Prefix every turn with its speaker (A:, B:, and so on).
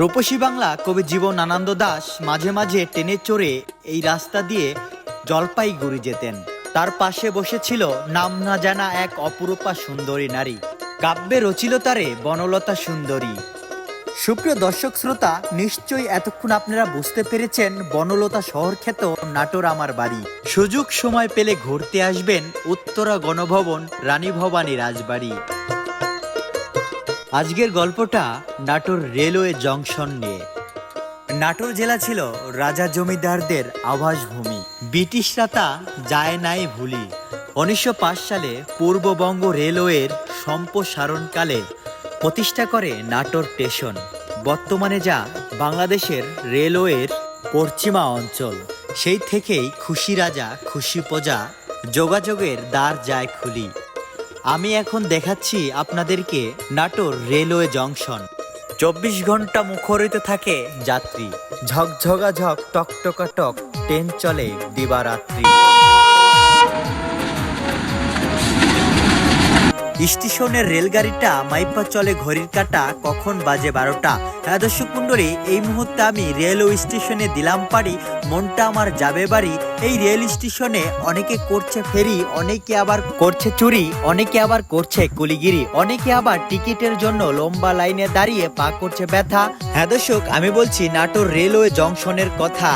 A: রূপসী বাংলা কবি জীবন আনন্দ দাস মাঝে মাঝে ট্রেনে চড়ে এই রাস্তা দিয়ে জলপাইগুড়ি যেতেন। তার পাশে বসেছিল নাম না জানা এক অপরূপা সুন্দরী নারী। কাব্যে রচিল তারে বনলতা সুন্দরী। সুপ্রিয় দর্শক শ্রোতা, নিশ্চয়ই এতক্ষণ আপনারা বুঝতে পেরেছেন বনলতা শহর খ্যাত নাটোর আমার বাড়ি। সুযোগ সময় পেলে ঘুরতে আসবেন উত্তরা গণভবন রানী ভবানী রাজবাড়ি। আজকের গল্পটা নাটোর রেলওয়ে জংশন নিয়ে। নাটোর জেলা ছিল রাজা জমিদারদের আবাসভূমি। ব্রিটিশরা তা যায় নাই ভুলি। উনিশশো পাঁচ সালে পূর্ববঙ্গ রেলওয়ের সম্প্রসারণকালে প্রতিষ্ঠা করে নাটোর স্টেশন। বর্তমানে যা বাংলাদেশের রেলওয়ের পশ্চিমা অঞ্চল। সেই থেকেই খুশি রাজা, খুশি প্রজা যোগাযোগের দ্বার যায় খুলি। আমি এখন দেখাচ্ছি আপনাদেরকে নাটোর রেলওয়ে জংশন। চব্বিশ ঘণ্টা মুখরিত থাকে যাত্রী। ঝকঝকা ঝক টকটকা টক, ট্রেন চলে দিবারাত্রি। স্টেশনের রেলগাড়িটা মাইপা চলে ঘড়ির কাটা, কখন বাজে বারোটা। হ্যাঁ দর্শক মণ্ডলী, এই মুহূর্তে আমি রেলওয়ে স্টেশনে দিলাম পারি মনটা আমার যাবে বাড়ি। এই রেল স্টেশনে অনেকে করছে ফেরি, অনেকে আবার করছে চুরি, অনেকে আবার করছে কুলিগিরি, অনেকে আবার টিকিটের জন্য লম্বা লাইনে দাঁড়িয়ে পা করছে ব্যথা। হ্যাঁ দর্শক, আমি বলছি নাটোর রেলওয়ে জংশনের কথা।